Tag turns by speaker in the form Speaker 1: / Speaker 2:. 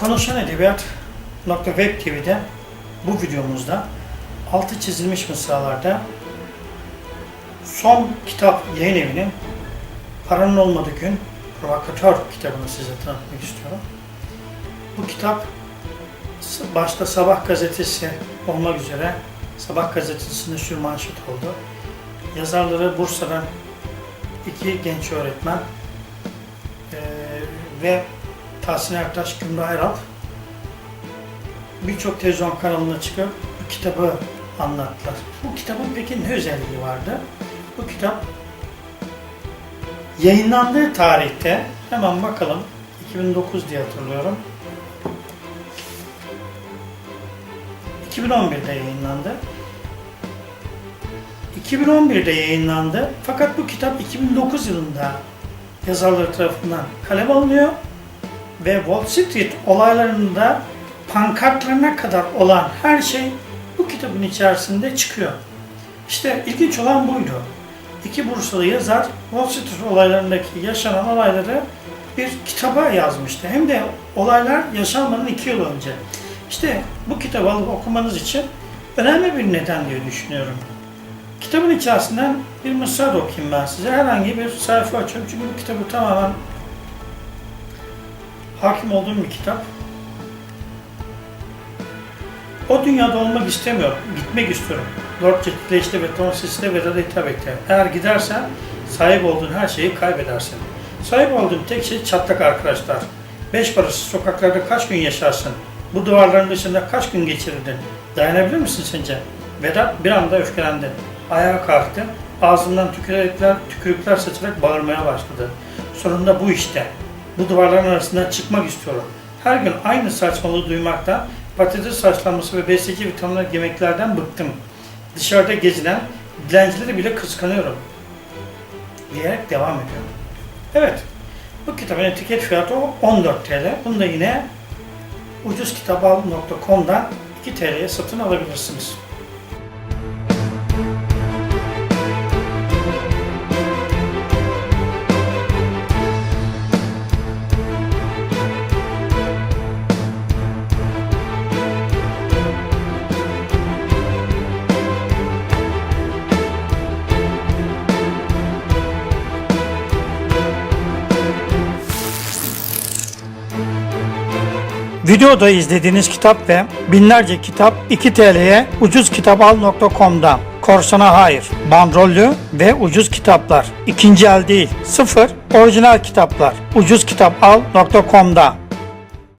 Speaker 1: Konuşan Edebiyat Web TV'de bu videomuzda altı çizilmiş mısralarda son kitap yayın evinin Paranın Olmadığı Gün Provokatör kitabını size tanıtmak istiyorum. Bu kitap başta Sabah gazetesi olmak üzere Sabah gazetesinde şu manşet oldu. Yazarları Bursa'dan iki genç öğretmen eee, ve Tahsin Ertaş, Gümrü Ayral birçok televizyon kanalına çıkıp bu kitabı anlattılar. Bu kitabın peki ne özelliği vardı? Bu kitap yayınlandığı tarihte hemen bakalım 2009 diye hatırlıyorum. 2011'de yayınlandı. 2011'de yayınlandı. Fakat bu kitap 2009 yılında yazarları tarafından kaleme alınıyor ve Wall Street olaylarında pankartlarına kadar olan her şey bu kitabın içerisinde çıkıyor. İşte ilginç olan buydu. İki Bursalı yazar Wall Street olaylarındaki yaşanan olayları bir kitaba yazmıştı. Hem de olaylar yaşanmadan iki yıl önce. İşte bu kitabı alıp okumanız için önemli bir neden diye düşünüyorum. Kitabın içerisinden bir mısra da okuyayım ben size. Herhangi bir sayfa açıyorum çünkü bu kitabı tamamen hakim olduğum bir kitap. O dünyada olmak istemiyorum, gitmek istiyorum. Lord Jetleş'te ve Tonsis'te Veda'da hitap etti. Eğer gidersen sahip olduğun her şeyi kaybedersin. Sahip olduğun tek şey çatlak arkadaşlar. Beş parası sokaklarda kaç gün yaşarsın? Bu duvarların dışında kaç gün geçirirdin? Dayanabilir misin sence? Vedat bir anda öfkelendi. Ayağa kalktı. Ağzından tükürükler, tükürükler saçarak bağırmaya başladı. Sonunda bu işte. Bu duvarların arasından çıkmak istiyorum. Her gün aynı saçmalığı duymaktan, patates saçlanması ve besleyici vitaminler yemeklerden bıktım. Dışarıda gezilen dilencileri bile kıskanıyorum. Diyerek devam ediyor. Evet, bu kitabın etiket fiyatı 14 TL. Bunu da yine ucuzkitabal.com'dan 2 TL'ye satın alabilirsiniz. Videoda izlediğiniz kitap ve binlerce kitap 2 TL'ye ucuzkitabal.com'da. Korsana hayır, bandrollü ve ucuz kitaplar. İkinci el değil, sıfır, orijinal kitaplar. ucuzkitabal.com'da.